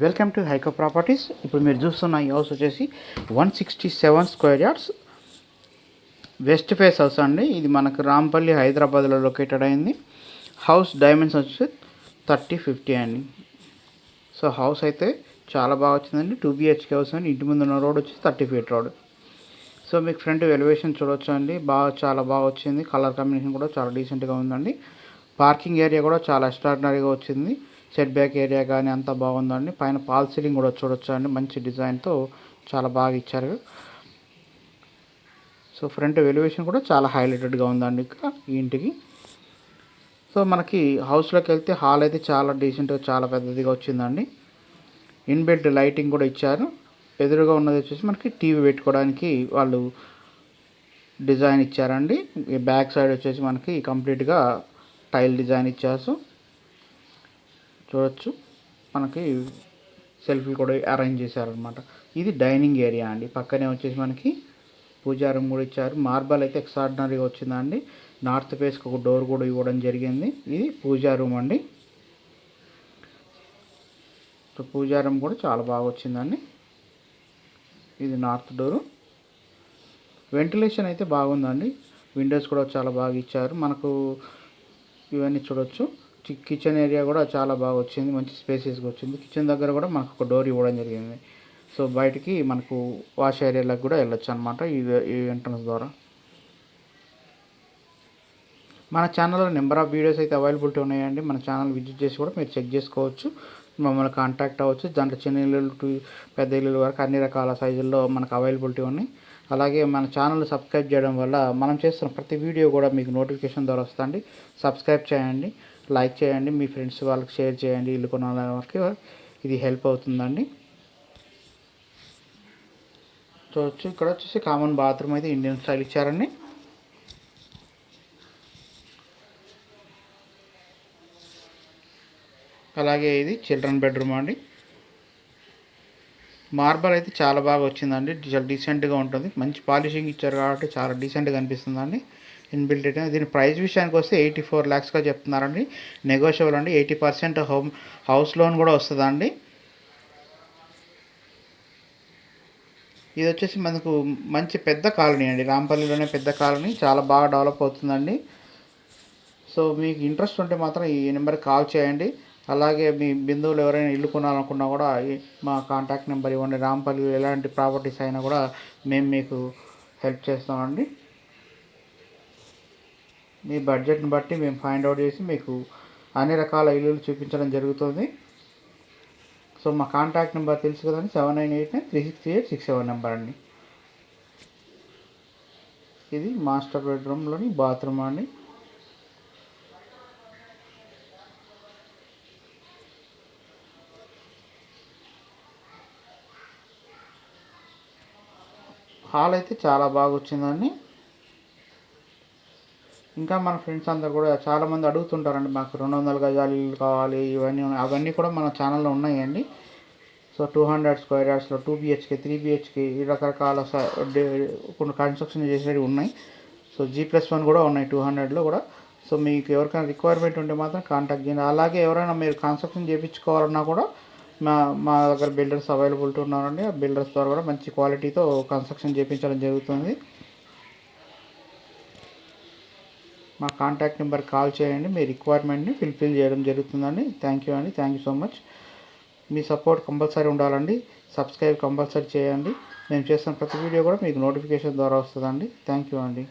Welcome to హైకో properties. ఇప్పుడు మీరు చూస్తున్న ఈ హౌస్ వచ్చేసి one sixty seven square yards west face house అండి. ఇది మనకు రాంపల్లి హైదరాబాద్లో లొకేటెడ్ అయింది. హౌస్ డైమెన్షన్ వచ్చి థర్టీ ఫిఫ్టీ అండి. సో హౌస్ అయితే చాలా బాగా వచ్చిందండి. టూ బిహెచ్కే హౌస్ అండి. ఇంటి ముందు ఉన్న రోడ్ వచ్చి థర్టీ ఫీట్ రోడ్ సో మీకు ఫ్రంట్ ఎలివేషన్ చూడొచ్చు అండి. బాగా చాలా బాగా వచ్చింది. కలర్ కాంబినేషన్ కూడా చాలా డీసెంట్గా ఉందండి. పార్కింగ్ ఏరియా కూడా చాలా ఎక్స్ట్రాడినరీగా వచ్చింది. సెట్ బ్యాక్ ఏరియా కానీ అంతా బాగుందండి. పైన పాల్ సీలింగ్ కూడా చూడొచ్చు అండి. మంచి డిజైన్తో చాలా బాగా ఇచ్చారు. సో ఫ్రంట్ ఎలివేషన్ కూడా చాలా హైలైటెడ్గా ఉందండి ఇక్కడ ఈ ఇంటికి. సో మనకి హౌస్లోకి వెళ్తే హాల్ అయితే చాలా డీసెంట్గా చాలా పెద్దదిగా వచ్చిందండి. ఇన్బిల్ట్ లైటింగ్ కూడా ఇచ్చారు. ఎదురుగా ఉన్నది వచ్చేసి మనకి టీవీ పెట్టుకోవడానికి వాళ్ళు డిజైన్ ఇచ్చారండి. ఈ బ్యాక్ సైడ్ వచ్చేసి మనకి కంప్లీట్గా టైల్ డిజైన్ ఇచ్చారు. చూడొచ్చు. మనకి సెల్ఫీలు కూడా అరేంజ్ చేశారనమాట ఇది డైనింగ్ ఏరియా అండి. పక్కనే వచ్చేసి మనకి పూజారం కూడా ఇచ్చారు. మార్బల్ అయితే ఎక్స్ట్రాడినరీగా వచ్చిందండి నార్త్ ఫేస్కి ఒక డోర్ కూడా ఇవ్వడం జరిగింది. ఇది పూజా రూమ్ అండి. సో పూజా రూమ్ కూడా చాలా బాగా వచ్చిందండి. ఇది నార్త్ డోరు. వెంటిలేషన్ అయితే బాగుందండి. విండోస్ కూడా చాలా బాగా ఇచ్చారు. మనకు ఇవన్నీ చూడొచ్చు. కిచెన్ ఏరియా కూడా చాలా బాగా వచ్చింది మంచి స్పేసెస్గా వచ్చింది కిచెన్ దగ్గర కూడా మనకు ఒక డోర్ ఇవ్వడం జరిగింది. సో బయటికి మనకు వాష్ ఏరియాలకు కూడా వెళ్ళొచ్చు అనమాట ఈ ఈ ఎంట్రన్స్ ద్వారా. మన ఛానల్లో నెంబర్ ఆఫ్ వీడియోస్ అయితే అవైలబిలిటీ ఉన్నాయండి. మన ఛానల్ విజిట్ చేసి కూడా మీరు చెక్ చేసుకోవచ్చు. మమ్మల్ని కాంటాక్ట్ అవ్వచ్చు. దాంట్లో చిన్న ఇల్లు టు పెద్ద ఇల్లు వరకు అన్ని రకాల సైజుల్లో మనకు అవైలబిలిటీ ఉన్నాయి. అలాగే మన ఛానల్ సబ్స్క్రైబ్ చేయడం వల్ల మనం చేస్తున్న ప్రతి వీడియో కూడా మీకు నోటిఫికేషన్ ద్వారా వస్తుంది. సబ్స్క్రైబ్ చేయండి. లైక్ చేయండి మీ ఫ్రెండ్స్ వాళ్ళకి షేర్ చేయండి ఇల్లు కొనాల వరకు ఇది హెల్ప్ అవుతుందండి. చూడొచ్చు ఇక్కడ వచ్చేసి కామన్ బాత్రూమ్ అయితే ఇండియన్ స్టైల్ ఇచ్చారండి. అలాగే ఇది చిల్డ్రన్ బెడ్రూమ్ అండి. మార్బల్ అయితే చాలా బాగా వచ్చిందండి. చాలా డీసెంట్గా ఉంటుంది. మంచి పాలిషింగ్ ఇచ్చారు కాబట్టి చాలా డీసెంట్గా అనిపిస్తుందండి. ఇన్బిల్ట్ దీని ప్రైస్ విషయానికి వస్తే ఎయిటీ ఫోర్ ల్యాక్స్గా చెప్తున్నారండి. నెగోషియబుల్ అండి. Eighty percent home house loan కూడా వస్తుందండి. ఇది వచ్చేసి మనకు మంచి పెద్ద కాలనీ అండి. రాంపల్లిలోనే పెద్ద కాలనీ. చాలా బాగా డెవలప్ అవుతుందండి. సో మీకు ఇంట్రెస్ట్ ఉంటే మాత్రం ఈ నెంబర్కి కాల్ చేయండి. అలాగే మీ బిందువులు ఎవరైనా ఇల్లు కొనాలనుకున్నా కూడా మా కాంటాక్ట్ నెంబర్ ఇవ్వండి. రాంపల్లి ఎలాంటి ప్రాపర్టీస్ అయినా కూడా మేము మీకు హెల్ప్ చేస్తామండి. మీ బడ్జెట్ని బట్టి మేము ఫైండ్ అవుట్ చేసి మీకు అన్ని రకాల ఇల్లులు చూపించడం జరుగుతుంది. సో మా కాంటాక్ట్ నెంబర్ తెలుసు కదండి seven nine eight nine three six eight six seven number అండి. ఇది మాస్టర్ బెడ్రూమ్లోని బాత్రూమ్ అండి. హాల్ అయితే చాలా బాగా వచ్చిందండి. ఇంకా మన ఫ్రెండ్స్ అందరు కూడా చాలామంది అడుగుతుంటారండి మాకు రెండు వందల గజాలు కావాలి ఇవన్నీ ఉన్నాయి. అవన్నీ కూడా మన ఛానల్లో ఉన్నాయండి. సో టూ హండ్రెడ్ స్క్వేర్ యార్డ్స్లో టూ బిహెచ్కే త్రీ బిహెచ్కే ఈ రకరకాల కొన్ని కన్స్ట్రక్షన్ చేసేవి ఉన్నాయి. సో జీ ప్లస్ వన్ కూడా ఉన్నాయి టూ హండ్రెడ్లో కూడా. సో మీకు ఎవరికైనా రిక్వైర్మెంట్ ఉంటే మాత్రం కాంటాక్ట్ చేయండి. అలాగే ఎవరైనా మీరు కన్స్ట్రక్షన్ చేయించుకోవాలన్నా కూడా మా మా దగ్గర బిల్డర్స్ అవైలబిలిటీ ఉన్నారండి. ఆ బిల్డర్స్ ద్వారా కూడా మంచి క్వాలిటీతో కన్స్ట్రక్షన్ చేయించడం జరుగుతుంది. మా కాంటాక్ట్ నెంబర్ కాల్ చేయండి. మీ రిక్వైర్మెంట్ని ఫిల్ఫిల్ చేయడం జరుగుతుందండి. థ్యాంక్ యూ అండి. థ్యాంక్ యూ సో మచ్ మీ సపోర్ట్ కంపల్సరీ ఉండాలండి. సబ్స్క్రైబ్ కంపల్సరీ చేయండి. మేము చేస్తున్న ప్రతి వీడియో కూడా మీకు నోటిఫికేషన్ ద్వారా వస్తుందండి. థ్యాంక్ యూ అండి.